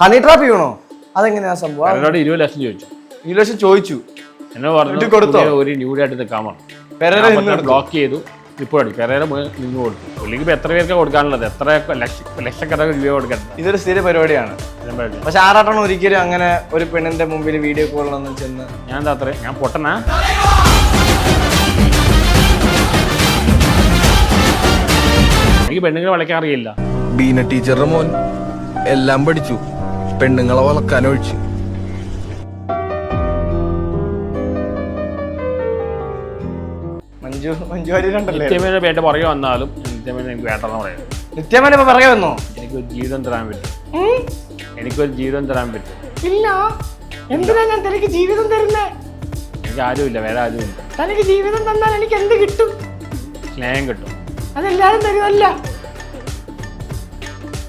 Honey trap ചെയ്യണോ? അതെങ്ങനെയാ സംഭവം? എന്നോട് ഇരുപത് ലക്ഷം ചോദിച്ചു. ഈ ലക്ഷം ചോദിച്ചു. എന്നെ പറഞ്ഞു എന്നിട്ട് കൊടുത്തോ? പുതിയ ഒരു ന്യൂഡായിട്ട് നിൽക്കാൻ പറഞ്ഞു പെരേര ഞാൻ ബ്ലോക്ക് ചെയ്തു. ഇപ്പോൾ അടി പെരേര നിന്ന് കൊടുത്തു. അല്ലെങ്കിൽ ഇപ്പോൾ എത്ര പേർക്ക് കൊടുക്കാനുള്ളത്? എത്ര ലക്ഷ ലക്ഷക്കണക്കിന് രൂപ കൊടുക്കണം ഇതൊരു സ്ഥിര പരിപാടിയാണ്. ഞാൻ പറയില്ല. പക്ഷെ ആറാട്ടണം ഒരിക്കലും അങ്ങനെ ഒരു പെണ്ണിന്റെ മുമ്പിൽ വീഡിയോ കോളിലൊന്നും ചെന്ന് ഞാൻ എന്താ അത്ര ഞാൻ പൊട്ടനാ? എനിക്ക് പെണ്ണുങ്ങളെ വിളിക്കാൻ അറിയില്ല. ബീന ടീച്ചറുടെ മോൻ എല്ലാം പഠിച്ചു. പെണ്ണുങ്ങളെ വളക്കാനൊഴിച്ച് ഒഴിച്ചു. മഞ്ജു മഞ്ജു വാര്യരുണ്ടല്ലേ നിത്യമേന വേണ്ട പുറകെ വന്നാലും നിത്യമേന എനിക്ക് വേണ്ടെന്ന് പറയുന്നത് നിത്യമൻ ഇപ്പൊ പറയാ വന്നോ? എനിക്കൊരു ജീവിതം തരാൻ പറ്റും. എനിക്കൊരു ജീവിതം തരാൻ പറ്റും. ഇല്ല. എന്തിനാ ഞാൻ തനിക്ക് ജീവിതം തരുന്നേ? എനിക്ക് ആരുമില്ല വേറെ ആരുമില്ല. തനിക്ക് ജീവിതം തന്നാൽ എനിക്ക് എന്ത് കിട്ടും? സ്നേഹം കിട്ടും. അതെല്ലാരും തരുമല്ല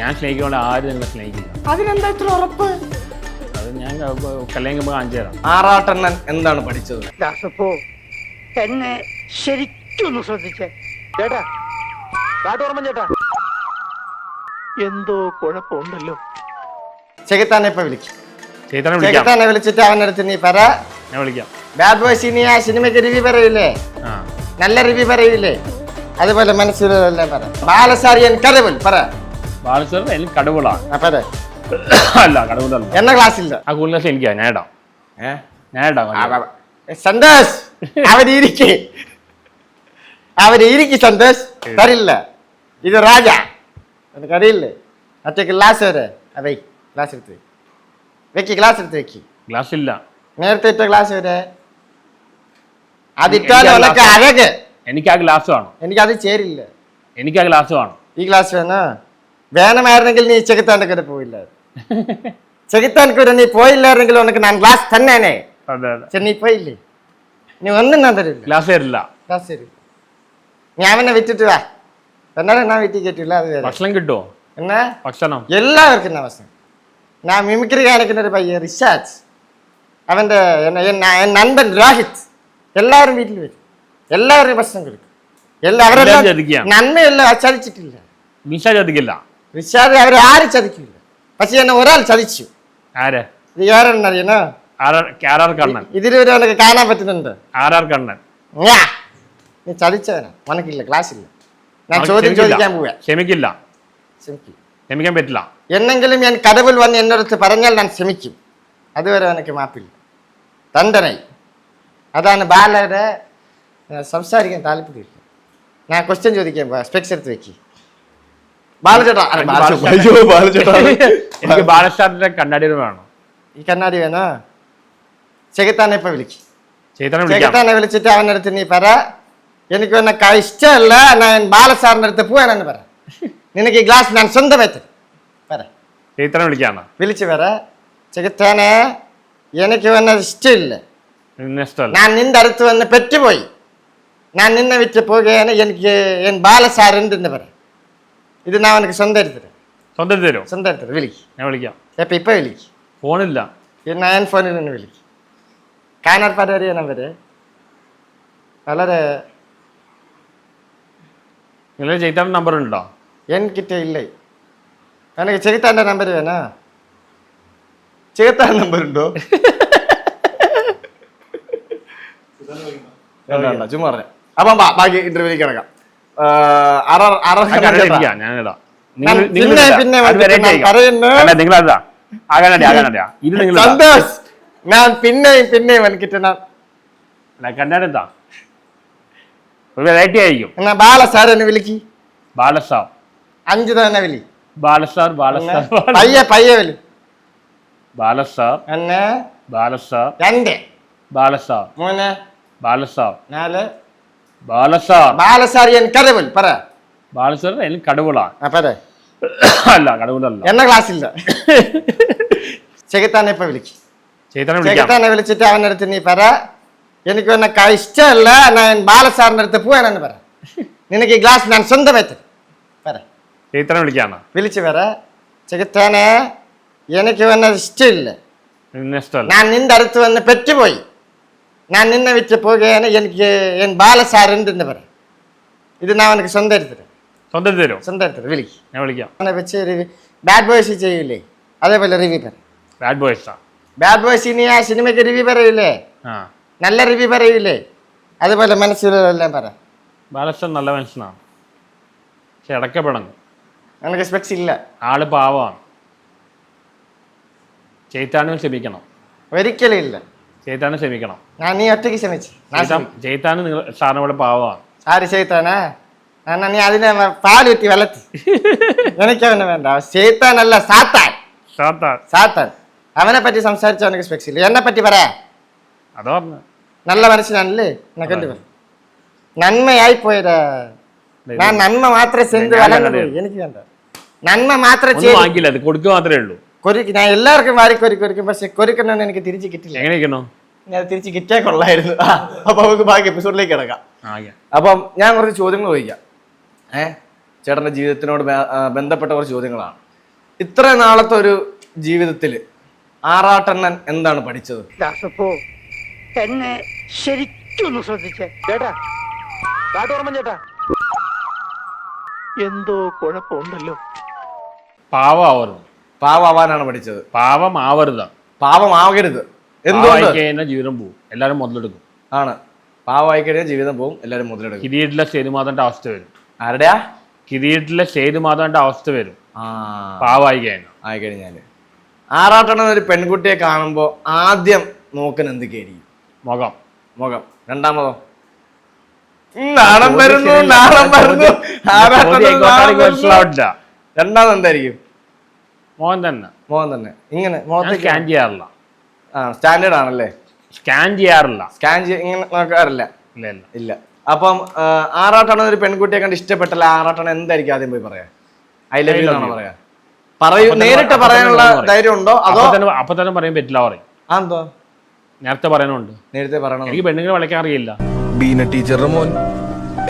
ഞാൻ സ്നേഹിക്കൊണ്ട് ആരും നിങ്ങളെ സ്നേഹിക്കില്ല. അതിനെന്താ ഇത്ര ഉറപ്പ്? അത് ഞാൻ കല്യാണം കാണിച്ചു തരാം. ആറാട്ടണ്ണൻ എന്താണ് പഠിച്ചത്? ദാസപ്പോ എന്നെ ഒന്ന് ശ്രദ്ധിച്ചേ. ചേട്ടാ കാട്ടോർമ്മ ചേട്ടാ. എന്തോ കുഴപ്പമുണ്ടല്ലോ. ചെകുത്താനെ ഇപ്പൊ വിളിക്കും. ചേത്തനെ വിളിക്കാം. ചെകുത്താനെ വിളിച്ചിട്ട് അവന്റെ അടുത്ത് നീ പറ. ഞാൻ വിളിക്കാം. ബാഡ് ബോയ്സ് ഇനി ആ സിനിമയ്ക്ക് റിവ്യൂ പറയൂലേ? ആ. നല്ല റിവ്യൂ പറയൂലേ? അതുപോലെ മനസ്സിലെല്ലാം പറ. ബാലസാരിയൻ കഥവൽ പറ. ബാലസർ എനിക്ക് കടുവളാണ് ആ, പറ. അല്ല കടുവളല്ല എന്ന ക്ലാസ്സില്ല ആ കൂടുതൽ എനിക്കാ ഞാൻ ഇടാം. ഞാൻ ഇടാം സന്തോഷ് അവരിക്ക് അവരിക്ക് സന്തോഷ്. തരില്ല. ഇത് രാജ. എനിക്കറിയില്ലേ മറ്റേ ഗ്ലാസ് വരെ. വെയ് ഗ്ലാസ് എടുത്ത്. വെക്ക് ഗ്ലാസ് എടുത്ത് വെക്ക്. ഗ്ലാസ് ഇല്ല. നേരത്തെ ഇട്ട ഗ്ലാസ് വരെ. അതിട്ടാലും എനിക്ക് അഴക്? എനിക്ക് ആ ഗ്ലാസ് വേണം. എനിക്കത് ചേരില്ല. എനിക്ക് ആ ഗ്ലാസ് വേണം. ഈ ഗ്ലാസ് വേണോ? വേണമായിരുന്നെങ്കിൽ നീ ചെകുത്താന്റെ കൂടെ പോയില്ല ചെകുത്താൻ കൂടെ നീ പോയില്ലായിരുന്നെങ്കിൽ ഉനക്ക് ഞാൻ ഗ്ലാസ് തന്നേനെ. അതെ അതെ. പക്ഷെ നീ പോയില്ലേ? നീ ഒന്നും ഞാൻ തരില്ല. ഗ്ലാസ് തരില്ല. ഗ്ലാസ് തരും. നീ അവനെ വിറ്റിട്ട് വാ. എന്നാലും എന്നാ വീട്ടിൽ കയറ്റില്ല അത് വേറെ. ഭക്ഷണം കിട്ടുമോ എന്നാ? ഭക്ഷണം. എല്ലാവർക്കും എന്നാ ഭക്ഷണം? ഞാൻ മിമിക്രി കാണിക്കുന്ന ഒരു പയ്യ റിഷാജ് അവന്റെ നന്ദൻ രോഹിത്. എല്ലാവരും വീട്ടിൽ വരും. എല്ലാവരും ഭക്ഷണം കൊടുക്കും. എല്ലാവരും. നന്മയെല്ലാം ചതിച്ചിട്ടില്ല. നിഷ ചതിക്കില്ല. റിഷാദ് അവരെ ആരും ചതിക്കില്ല. പക്ഷെ എന്നെ ഒരാൾ ചതിച്ചു. ആര്? ഇത് ആരാണെന്നറിയണോ ആരാർ ആരാർ കണ്ണൻ. ഇതിലൊരു കാണാൻ പറ്റുന്നുണ്ട്. നീ ചതിച്ചവനാ. ഉനക്കില്ല ക്ലാസ് ഇല്ല ഞാൻ ചോദ്യം ചോദിക്കാൻ പോവാ. ക്ഷമിക്കില്ല. ക്ഷമിക്കും. ക്ഷമിക്കാൻ പറ്റില്ല. എന്നെങ്കിലും ഞാൻ കടവിൽ വന്ന് എന്നോടത്ത് പറഞ്ഞാൽ ഞാൻ ക്ഷമിക്കും. അതുവരെ എനിക്ക് മാപ്പില്ല. തണ്ടനായി അതാണ് ബാലയുടെ സംസാരിക്കാൻ താല്പര്യമില്ല. ഞാൻ ക്വസ്റ്റ്യൻ ചോദിക്കാൻ പോവാ. സ്പെക്സ് എടുത്ത് വെക്കി. ബാലചേട്ടാ അല്ല, ബാലചേട്ടാ. അയ്യോ, ബാലചേട്ടാ. എനിക്ക് ബാലചേട്ടന്റെ കണ്ണാടി വേണം. ഈ കണ്ണാടി വേണോ? ചെകുത്താനെ ഇപ്പൊ വിളിക്കും. ചെകുത്താനെ വിളിച്ചിട്ട് അവന്റെ അടുത്ത് നീ പറ. എനിക്ക് ഉനക്ക് ഇഷ്ടമല്ല ഞാൻ ബാലസാറിന്റെ അടുത്ത് പോവാനെന്ന് പറ. നിനക്ക് ഈ ഗ്ലാസ് ഞാൻ സ്വന്തമായി തരും പറ. വിളിക്കാണ് വിളിച്ചു പറ. ചെകുത്താനെ എനിക്ക് വന്നത് ഇഷ്ടമില്ല. ഞാൻ നിന്റെ അടുത്ത് വന്ന് പെറ്റുപോയി. ഞാൻ നിന്നെ വിറ്റ് പോകുകയാണ് എനിക്ക് എൻ ബാലസാറുണ്ടെന്ന് പറ. ഇത് ഞാൻ അവനക്ക് സ്വന്തം എടുത്തിട്ട് സ്വന്തം തരുമോ? സ്വന്തം എടുത്തിട്ട് വിളിക്ക് ഞാൻ വിളിക്കാം. എപ്പം ഇപ്പം വിളിക്ക് ഫോണില്ല. ഈ നയൻ ഫോണിൽ നിന്ന് വിളിക്ക് കാണാൻ പരിപാടി നമ്പര് വളരെ നിങ്ങളുടെ ചേത്താൻ നമ്പർ ഉണ്ടോ? എൻകിட்ட ഇല്ല? എനിക്ക് ചെകുത്താന്റെ നമ്പർ വേണോ? ചെകുത്താൻ നമ്പർ ഉണ്ടോ? ചുമ്മാ പറയാം അപ്പം ബാക്കി ഇന്റർവ്യൂലേക്ക് കിടക്കാം. ഞാൻ പിന്നെയും പിന്നെയും എനിക്കിട്ട് എന്താ ഒരു വെറൈറ്റി ആയിരിക്കും. എന്നാ ബാലസാർ എന്നെ വിളിക്ക്. ബാലസാർ. അഞ്ചു തന്നെ വിളി. ബാലസാർ ബാലസാർ. പയ്യെ പയ്യെ വിളി. ബാലസാർ. എന്നെ? ബാലസാർ. രണ്ട്. ബാലസാർ. മൂന്ന്. ബാലസാർ. നാല്. ബാലസാർ. ബാലസാർ എൻ കഥവൽ പറ. ബാലസാർ പറ. അല്ല കടുവലല്ല എന്ന ക്ലാസ്സില്ല ചെകുത്താനെ ഇപ്പൊ വിളിക്ക്. ചേത്തനെ വിളിക്കാം. ചെകുത്താനെ വിളിച്ചിട്ട് അവന്റെ അടുത്ത് നീ പറ. എനിക്ക് ഇഷ്ടമല്ല ഞാൻ ബാലസാറിന്റെ അടുത്ത് പോവാനെന്ന് പറ. നിനക്ക് ഈ ഗ്ലാസ് ഞാൻ പറ. വിളിക്കാണ് വിളിച്ചു പറ. ചെകുത്താനെ എനിക്ക് ഇഷ്ടമല്ല. ഞാൻ നിന്റെ അടുത്ത് വന്ന് പെറ്റുപോയി. ഞാൻ നിന്നെ വെച്ച് പോകുകയാണ് എനിക്ക് എൻ ബാലസാറുണ്ടെന്ന് പറ ഇത് ഞാൻ അവനക്ക് സ്വന്തം എടുത്തിട്ട്. സ്വന്തം തരും സ്വന്തം എടുത്തിട്ട്. വിളിക്ക് ഞാൻ വിളിക്കാം. അവനെ വെച്ച് ബാഡ് ബോയ്സ് ചെയ്യൂലേ? അതേപോലെ റിവ്യൂ പറ ബാഡ് ബോയ്സാ ബാഡ് ബോയ്സ് ഇനി ആ സിനിമയ്ക്ക് റിവ്യൂ പറയൂലേ? ആ. നല്ല റിവ്യൂ പറയൂലേ? അതുപോലെ മനസ്സിലെല്ലാം പറ. ബാലകൃഷ്ണൻ നല്ല മനുഷ്യനാണ് പക്ഷെ ഇടയ്ക്ക് എനിക്ക് സ്പെക്സ് ഇല്ല. ആൾ പാവമാണ്. ചെയ്ത്താനും ക്ഷമിക്കണം. ഒരിക്കലും ഇല്ല. ചേത്താനെ ക്ഷമിക്കണം. ഞാൻ നീ ഒറ്റയ്ക്ക് ക്ഷമിച്ചു. ചേത്താന് നിങ്ങൾ സാറിന് ഇവിടെ പാവമാണ്. ആര് ചേത്താനാ എന്നാ നീ അതിനെ പാൽ വേണ്ട. ചേത്താനല്ല സാത്താൻ. സാത്താൻ. സാത്താൻ. അവനെ പറ്റി സംസാരിച്ചോ എനിക്ക് സ്പെക്സ് ഇല്ല. എന്നെ പറ്റി പറയാ അതോ നല്ല മനുഷ്യനല്ലേ എന്നെ നന്മയായി പോയതാ ഞാൻ നന്മ മാത്രമേ എനിക്ക് വേണ്ട. നന്മ മാത്രമേ കൊടുക്കുക മാത്രമേ ഉള്ളൂ. കൊരുക്ക് ഞാൻ എല്ലാവർക്കും വാരി കൊരുക്ക് കൊരുക്കും. പക്ഷെ കൊരുക്കണമെന്ന് എനിക്ക് തിരിച്ച് കിട്ടില്ല. എങ്ങനെ ഇരിക്കണോ ഞാൻ തിരിച്ച് കിട്ടിയാൽ കൊള്ളായിരുന്നു. അപ്പൊ നമുക്ക് ബാക്കി എപ്പിസോഡിലേക്ക് കിടക്കാം. അപ്പം ഞാൻ കുറച്ച് ചോദ്യങ്ങൾ ചോദിക്കാം. ഏ? ചേട്ടന്റെ ജീവിതത്തിനോട് ബന്ധപ്പെട്ട കുറച്ച് ചോദ്യങ്ങളാണ്. ഇത്ര നാളത്തെ ഒരു ജീവിതത്തിൽ ആറാട്ടണ്ണൻ എന്താണ് പഠിച്ചത്? എന്നെ ശരിക്കൊന്ന് ശ്രദ്ധിച്ചേ. ചേട്ടാ കാട്ടോർമ്മൻ ചേട്ടാ. എന്തോ കുഴപ്പമുണ്ടല്ലോ. പാവമാവരുത് പാവാവാനാണ് പഠിച്ചത്. പാവം ആവരുത് പാവമാകരുത് എന്തുകൊണ്ട്? കഴിഞ്ഞാൽ ജീവിതം പോവും. എല്ലാവരും മുതലെടുക്കും. ആണ്. പാവമായി കഴിഞ്ഞാൽ ജീവിതം പോവും എല്ലാവരും മുതലെടുക്കും. കിരീട്ടിലെ ശേരുമാതന്റെ അവസ്ഥ വരും. ആരുടെയാ? കിരീട്ടിലെ ശേരുമാതന്റെ അവസ്ഥ വരും. ആ. പാവായി കഴിഞ്ഞാൽ ആയി കഴിഞ്ഞാൽ ആറാട്ടണ ഒരു പെൺകുട്ടിയെ കാണുമ്പോൾ ആദ്യം നോക്കുന്ന എന്തൊക്കെയായിരിക്കും മുഖം. മുഖം. രണ്ടാമതോ നാണം വരുന്നു നാണം വരുന്നു. രണ്ടാമത് എന്തായിരിക്കും? മോഹൻ തന്നെ മോഹൻ തന്നെ ഇങ്ങനെ മുഖത്തേക്ക് സ്കാൻ ചെയ്യാറില്ല. ആ സ്റ്റാൻഡേർഡ് ആണല്ലേ സ്കാൻ ചെയ്യാറില്ല. സ്കാൻ ചെയ്യ ഇങ്ങനെ നോക്കാറില്ല. ഇല്ല ഇല്ല. ഇല്ല. അപ്പം ആറാട്ടാണ് ഒരു പെൺകുട്ടിയെ കണ്ട് ഇഷ്ടപ്പെട്ടല്ല ആറാട്ടാണ് എന്തായിരിക്കും ആദ്യം പോയി പറയാ? ഐ ലവ് യു എന്നാണോ പറയാ? പറയൂ നേരിട്ട് പറയാനുള്ള പറയും. ധൈര്യം ഉണ്ടോ? അതോ അപ്പൊ തന്നെ പറയാൻ പറ്റില്ല പറയും. ആ എന്തോ? നേരത്തെ പറയാനുണ്ട് നേരത്തെ പറയണം എനിക്ക് പെണ്ണുങ്ങളെ വിളിക്കാൻ അറിയില്ല. ബീന ടീച്ചറുടെ മോൻ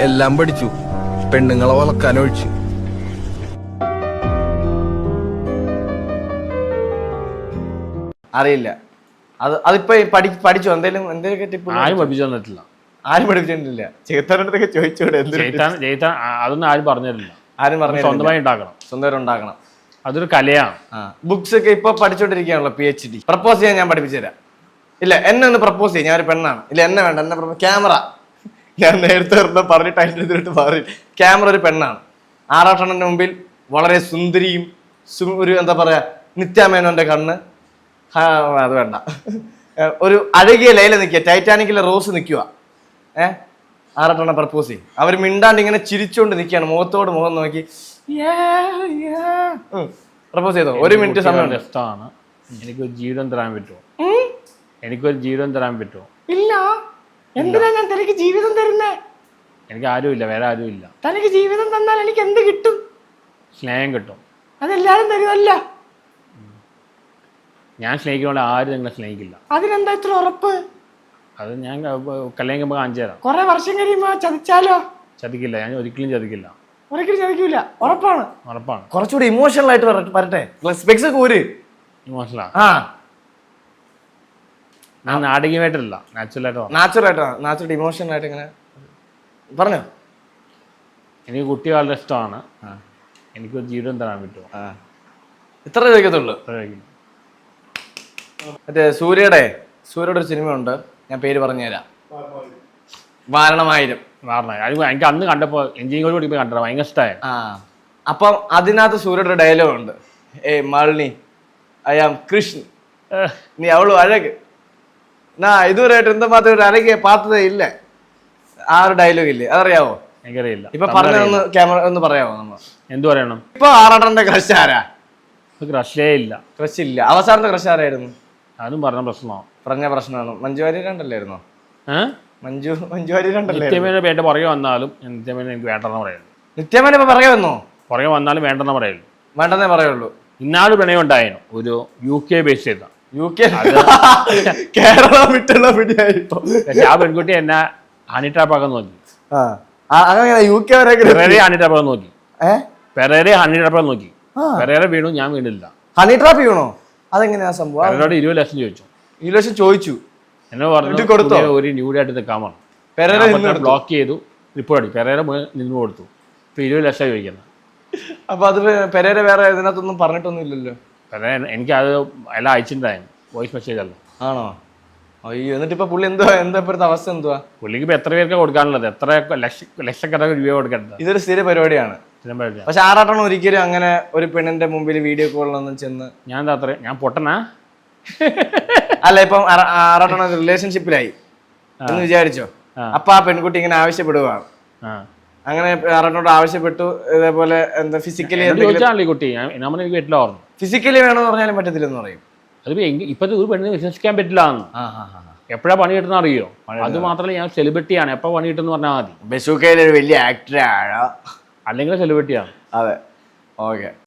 എല്ലാം പഠിച്ചു. പെണ്ണുങ്ങളെ വളക്കാൻ ഒഴിച്ചു അറിയില്ല. അത് അതിപ്പോ പഠിച്ചു പഠി പഠിച്ചോ? എന്തെങ്കിലും എന്തെങ്കിലും ടിപ്പ് ആരും പഠിപ്പിച്ചു തന്നിട്ടില്ല. ആരും പഠിപ്പിച്ചിട്ടില്ല. ചേത്തനടുത്തൊക്കെ ചോദിച്ചോടെ ചേത്താൻ അതൊന്നും ആരും പറഞ്ഞു തരില്ല ആരും പറഞ്ഞു സ്വന്തമായി ഉണ്ടാക്കണം. സ്വന്തം ഉണ്ടാക്കണം അതൊരു കലയാണ്. ബുക്സ് ഒക്കെ ഇപ്പൊ പഠിച്ചോണ്ടിരിക്കുകയാണല്ലോ പി എച്ച് ഡി പ്രപ്പോസ് ചെയ്യാൻ ഞാൻ പഠിപ്പിച്ചു തരാം. ഇല്ല എന്നെ ഒന്ന് പ്രപ്പോസ് ചെയ്യാം. ഞാൻ ഒരു പെണ്ണാണ്. ഇല്ല എന്നെ വേണ്ട എന്നെ ക്യാമറ. ഞാൻ നേരത്തെ പറഞ്ഞിട്ട് അതിന്റെ ഇതിലിട്ട് മാറി. ക്യാമറ ഒരു പെണ്ണാണ്. ആറാട്ടെണ്ണന്റെ മുമ്പിൽ വളരെ സുന്ദരിയും ഒരു എന്താ പറയാ നിത്യാമേനോന്റെ കണ്ണ് അത് വേണ്ട. ഒരു അഴകിയ ലൈല നിൽക്കുക. ടൈറ്റാനിക്കിലെ റോസ് നിൽക്കുക. ഏഹ് ആറാട്ടെണ്ണ പ്രപ്പോസ് ചെയ്യും അവർ മിണ്ടാണ്ട് ഇങ്ങനെ ചിരിച്ചുകൊണ്ട് നിൽക്കുകയാണ്. മുഖത്തോട് മുഖം നോക്കി. പ്രപ്പോസ് ചെയ്തോ? ഒരു മിനിറ്റ് സമയം ഇഷ്ടമാണ്. എനിക്കൊരു ജീവിതം തരാൻ പറ്റുമോ? എനിക്കൊരു ജീവിതം തരാൻ പറ്റുമോ? ഇല്ല. എന്തിനാ ഞാൻ തനിക്ക് ജീവിതം തരുന്നേ? എനിക്ക് ആരും ആരുമില്ല. വേറെ ആരുമില്ല. തനിക്ക് ജീവിതം തന്നാൽ എനിക്ക് എന്ത് കിട്ടും? സ്നേഹം കിട്ടും. അതെല്ലാരും തരുമല്ല ഞാൻ സ്നേഹിക്കുന്നതുകൊണ്ട് ആരും നിങ്ങളെ സ്നേഹിക്കില്ല. അതിനെന്താ ഇത്ര ഉറപ്പ്? അത് ഞാൻ കല്യാണം കഴിയുമ്പോൾ കാണിച്ചു തരാം. കൊറേ വർഷം കഴിയുമ്പോ ചതിച്ചാലോ? ചതിക്കില്ല ഞാൻ ഒരിക്കലും ചതിക്കില്ല. ഒരിക്കലും ചതിക്കില്ല ഉറപ്പാണ്. ഉറപ്പാണ്. കുറച്ചുകൂടി ഇമോഷണൽ ആയിട്ട് വരട്ടെ- വരട്ടെ സ്പെക്സ് ഒക്കെ ഊര്. ഇമോഷണലാണ് ആ? ഞാൻ നാടകീയമായിട്ടല്ല നാച്ചുറലായിട്ട് നാച്ചുറൽ ആയിട്ടാ. നാച്ചുറൽ ഇമോഷണൽ ആയിട്ട് ഇങ്ങനെ. പറഞ്ഞോ. എനിക്ക് കുട്ടി വളരെ ഇഷ്ടമാണ്. എനിക്കൊരു ജീവിതം തരാൻ പറ്റുമോ? ഇത്ര ചോദിക്കത്തുള്ളൂ. മറ്റേ സൂര്യയുടെ സൂര്യയുടെ ഒരു സിനിമ ഉണ്ട് ഞാൻ പേര് പറഞ്ഞുതരാം. വാരണമായിരം. അത് എനിക്ക് അന്ന് കണ്ടപ്പോൾ എഞ്ചിനീയറിംഗ് പഠിക്കുമ്പോൾ കണ്ടത് ഭയങ്കര ഇഷ്ടമായി ആ. അപ്പം അതിനകത്ത് സൂര്യയുടെ ഒരു ഡയലോഗ് ഉണ്ട്. ഏ മാളിനി ഐ ആം കൃഷ്ണൻ. നീ അവളു അഴക്. നാ ഇതുവരെയായിട്ട് എന്താ മാത്രം ഒരു അഴകിയ പാത്തതേ ഇല്ല. ആ ഒരു ഡയലോഗ് ഇല്ലേ? അതറിയാവോ? എനിക്കറിയില്ല. ഇപ്പൊ പറഞ്ഞതൊന്ന് ക്യാമറ ഒന്ന് പറയാമോ നമ്മൾ എന്തു പറയണം? ഇപ്പൊ ആറാട്ടന്റെ ക്രഷ് ആരാ? ക്രഷേ ഇല്ല. ക്രഷ് ഇല്ല. അവസാനത്തെ ക്രഷ് ആരായിരുന്നു? അതും പറഞ്ഞ പ്രശ്നമാണ് പറഞ്ഞ പ്രശ്നമാണ്. മഞ്ജു വാര്യർ രണ്ടല്ലായിരുന്നോ മഞ്ജു മഞ്ജു വാര്യർ രണ്ടല്ലേ നിത്യമേന പേട്ട പുറകെ വന്നാലും നിത്യമേന എനിക്ക് വേണ്ടെന്ന് പറയുള്ളൂ നിത്യമേന ഇപ്പൊ പുറകെ വന്നോ? പുറകെ വന്നാലും വേണ്ടെന്ന് പറയുള്ളൂ വേണ്ടെന്നേ പറയുള്ളൂ. ഇന്നാൾ പ്രണയം ഉണ്ടായിരുന്നു ഒരു യു കെ ബേസ് ചെയ്ത. യു കെ കേരളം വിട്ടുള്ള പിടിയായിപ്പോ പക്ഷെ ആ പെൺകുട്ടി എന്നെ ഹണിട്രാപ്പാക്കാൻ നോക്കി. അങ്ങനെ യു കെ വരെ പെരേരെ ഹണി നോക്കി. പെരേരെ ഹണി നോക്കി. പെരേരെ വീണു ഞാൻ വീണില്ല. ഹണിട്രാപ്പ് വീണോ? അതെങ്ങനെയാ സംഭവം? എന്നോട് ഇരുപത് ലക്ഷം ചോദിച്ചു. ഇരുപത് ലക്ഷം ചോദിച്ചു. എന്നോട് പറഞ്ഞു കൊടുത്തു? ഒരു ന്യൂഡായിട്ട് നിൽക്കാൻ പറഞ്ഞു പെരേര ബ്ലോക്ക് ചെയ്തു റിപ്പോർട്ട് അടി പെരേര നിന്ന് കൊടുത്തു. ഇപ്പൊ ഇരുപത് ലക്ഷം ചോദിക്കുന്നത്. അപ്പൊ അത് പെരേര വേറെ ഇതിനകത്തൊന്നും പറഞ്ഞിട്ടൊന്നും ഇല്ലല്ലോ എനിക്ക് അത് എല്ലാം അയച്ചിട്ടുണ്ടായിരുന്നു. വോയിസ് മെസ്സേജ് അല്ല. ആണോ? അയ്യോ എന്നിട്ട് ഇപ്പൊ പുള്ളി എന്തുവാ? എന്താ ഇപ്പോഴത്തെ അവസ്ഥ എന്തുവാ? പുള്ളിക്ക് ഇപ്പൊ എത്ര പേർക്ക് കൊടുക്കാനുള്ളത്? എത്ര ലക്ഷ ലക്ഷക്കണക്കിന് രൂപ കൊടുക്കേണ്ടത് ഇതൊരു സ്ഥിര പരിപാടിയാണ്. പക്ഷെ ആറാട്ടണം ഒരിക്കലും അങ്ങനെ ഒരു പെണ്ണിന്റെ മുമ്പിൽ വീഡിയോ കോളിലൊന്നും ചെന്ന് ഞാൻ എന്താ അത്ര ഞാൻ പൊട്ടനാ? അല്ല ഇപ്പം ആറാട്ടണ റിലേഷൻഷിപ്പിലായി എന്ന് വിചാരിച്ചോ. അപ്പൊ ആ പെൺകുട്ടി ഇങ്ങനെ ആവശ്യപ്പെടുകയാണ് അങ്ങനെ ആറാട്ടനോട് ആവശ്യപ്പെട്ടു ഇതേപോലെ എന്താ ഫിസിക്കലി കുട്ടി. എനിക്ക് പറ്റില്ല പറഞ്ഞു ഫിസിക്കലി വേണമെന്ന് പറഞ്ഞാലും പറ്റത്തില്ലെന്ന് പറയും. അതിപ്പോ ഇപ്പത്തെ ഒരു പെണ്ണിനെ വിശ്വസിക്കാൻ പറ്റില്ല എന്ന്. എപ്പോഴാ പണി കിട്ടുന്ന അറിയോ? അത് മാത്രമല്ല ഞാൻ സെലിബ്രിറ്റിയാണ് എപ്പോ പണി കിട്ടുന്ന പറഞ്ഞാൽ മതി. ബസൂക്കയിലൊരു വലിയ ആക്ടറാണ് അല്ലെങ്കിൽ സെലിബ്രിറ്റിയാണ് അതെ. ഓക്കെ.